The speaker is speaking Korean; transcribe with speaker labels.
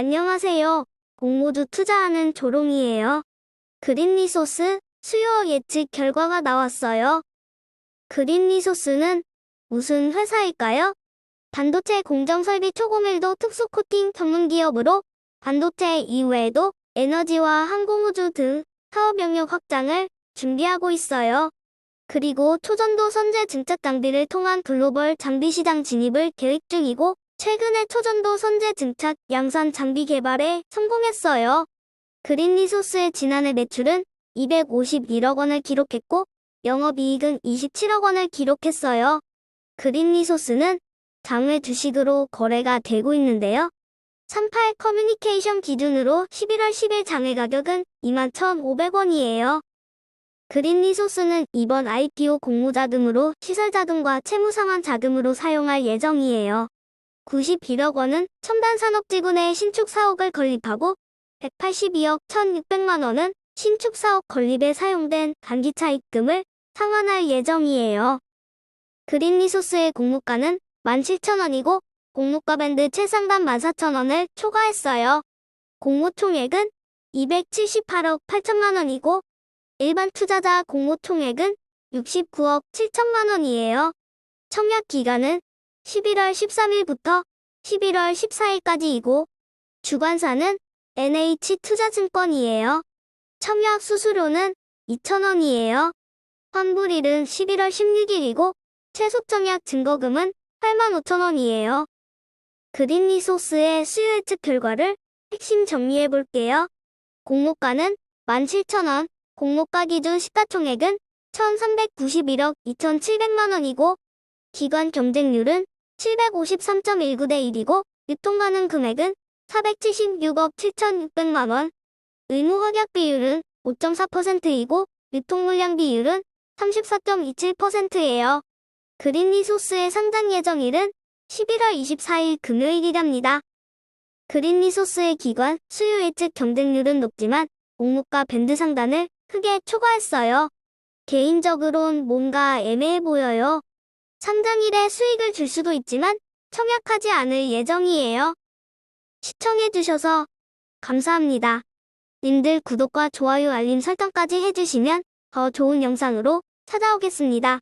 Speaker 1: 안녕하세요. 공모주 투자하는 조롱이에요. 그린리소스 수요 예측 결과가 나왔어요. 그린리소스는 무슨 회사일까요? 반도체 공정 설비 초고밀도 특수 코팅 전문 기업으로 반도체 이외에도 에너지와 항공우주 등 사업 영역 확장을 준비하고 있어요. 그리고 초전도 선제 증착 장비를 통한 글로벌 장비 시장 진입을 계획 중이고 최근에 초전도 선제 증착 양산 장비 개발에 성공했어요. 그린리소스의 지난해 매출은 251억 원을 기록했고 영업이익은 27억 원을 기록했어요. 그린리소스는 장외 주식으로 거래가 되고 있는데요. 38 커뮤니케이션 기준으로 11월 10일 장외 가격은 21,500원이에요. 그린리소스는 이번 IPO 공모자금으로 시설자금과 채무상환 자금으로 사용할 예정이에요. 91억 원은 첨단산업지구 내 신축 사옥을 건립하고 182억 1,600만 원은 신축 사옥 건립에 사용된 단기차 입금을 상환할 예정이에요. 그린 리소스의 공모가는 17,000원이고 공모가 밴드 최상단 14,000원을 초과했어요. 공모 총액은 278억 8천만 원이고 일반 투자자 공모 총액은 69억 7천만 원이에요. 청약 기간은 11월 13일부터 11월 14일까지이고 주관사는 NH투자증권이에요. 청약 수수료는 2,000원이에요. 환불일은 11월 16일이고 최소 청약 증거금은 85,000원이에요. 그린 리소스의 수요 예측 결과를 핵심 정리해 볼게요. 공모가는 17,000원, 공모가 기준 시가총액은 1,391억 2,700만 원이고 기관 경쟁률은 753.19대 1이고 유통가능 금액은 476억 7,600만 원, 의무 확약 비율은 5.4%이고 유통 물량 비율은 34.27%예요. 그린 리소스의 상장 예정일은 11월 24일 금요일이랍니다. 그린 리소스의 기관 수요 예측 경쟁률은 높지만 공모가 밴드 상단을 크게 초과했어요. 개인적으론 뭔가 애매해 보여요. 상장일에 수익을 줄 수도 있지만 청약하지 않을 예정이에요. 시청해주셔서 감사합니다. 님들 구독과 좋아요 알림 설정까지 해주시면 더 좋은 영상으로 찾아오겠습니다.